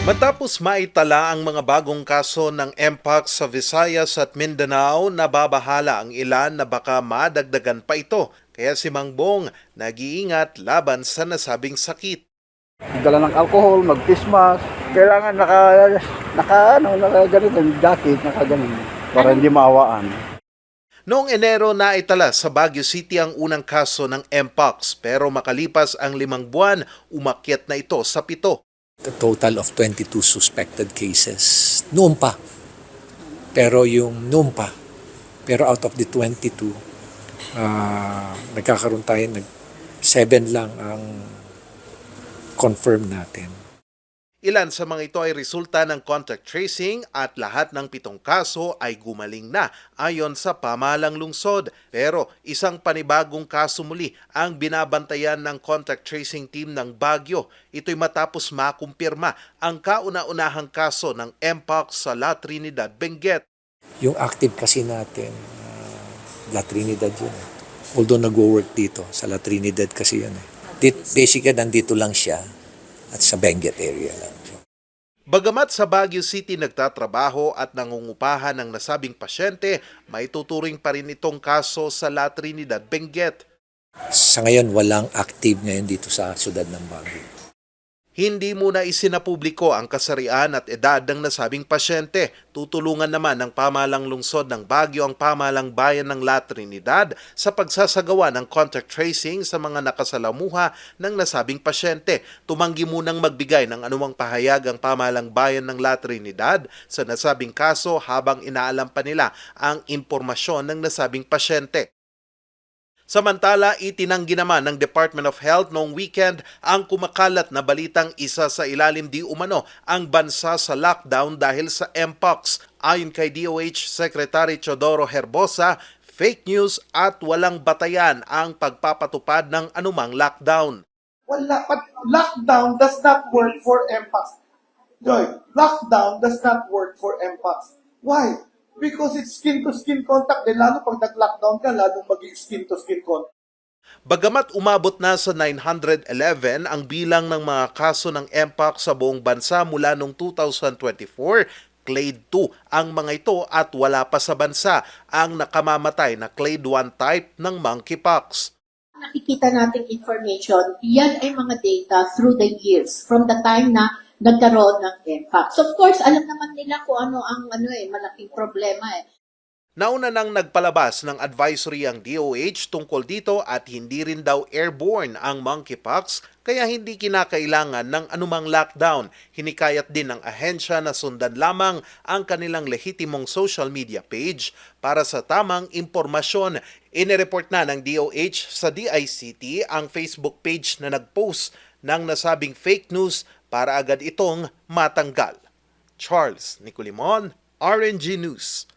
Matapos maitala ang mga bagong kaso ng Mpox sa Visayas at Mindanao, nababahala ang ilan na baka madagdagan pa ito. Kaya si Mang Bong nag-iingat laban sa nasabing sakit. Dala ng alcohol, mag-face mask. Kailangan naka, naka, ano, naka ganito, jacket, naka ganun, para hindi maawaan. Noong Enero na itala sa Baguio City ang unang kaso ng Mpox pero makalipas ang limang buwan, umakyat na ito sa pito. A total of 22 suspected cases. Noon pa. Pero yung noon pa. Pero out of the 22, ah nagkakaroon tayo, nag, 7 lang ang confirm natin. Ilan sa mga ito ay resulta ng contact tracing at lahat ng pitong kaso ay gumaling na ayon sa pamahalang lungsod. Pero isang panibagong kaso muli ang binabantayan ng contact tracing team ng Baguio. Ito'y matapos makumpirma ang kauna-unahang kaso ng Mpox sa La Trinidad, Benguet. Yung active kasi natin, ah, La Trinidad yun. eh. Although nag-work dito, sa La Trinidad kasi yun. Eh. Basically, nandito lang siya at sa Benguet area lang. Bagamat sa Baguio City nagtatrabaho at nangungupahan ng nasabing pasyente, may tuturing pa rin itong kaso sa La Trinidad, Benguet. Sa ngayon, walang active ngayon dito sa sudad ng Baguio. Hindi muna isinapubliko ang kasarian at edad ng nasabing pasyente. Tutulungan naman ng pamalang lungsod ng Baguio ang pamalang bayan ng La Trinidad sa pagsasagawa ng contact tracing sa mga nakasalamuha ng nasabing pasyente. Tumanggi munang magbigay ng anumang pahayag ang pamalang bayan ng La Trinidad sa nasabing kaso habang inaalam pa nila ang impormasyon ng nasabing pasyente. Samantala, itinanggi naman ng Department of Health noong weekend ang kumakalat na balitang isa sa ilalim di umano ang bansa sa lockdown dahil sa Mpox. Ayon kay DOH Secretary Chodoro Herbosa, fake news at walang batayan ang pagpapatupad ng anumang lockdown. Wala, but lockdown does not work for MPAS. Joy, lockdown does not work for MPAS. Why? Because it's skin-to-skin contact. Then lalo pag nag-lockdown ka, lalong maging skin-to-skin contact. Bagamat umabot na sa 911 ang bilang ng mga kaso ng Mpox sa buong bansa mula noong 2024, Clade 2 ang mga ito at wala pa sa bansa ang nakamamatay na Clade 1 type ng monkeypox. nakikita nating information, yan ay mga data through the years, from the time na nagkaroon ng impact. So of course, alam naman nila kung ano ang ano eh, malaking problema eh. Nauna nang nagpalabas ng advisory ang DOH tungkol dito at hindi rin daw airborne ang monkeypox kaya hindi kinakailangan ng anumang lockdown. Hinikayat din ng ahensya na sundan lamang ang kanilang lehitimong social media page para sa tamang impormasyon. Inireport na ng DOH sa DICT ang Facebook page na nagpost ng nasabing fake news para agad itong matanggal. Charles Nicolimon, RNG News.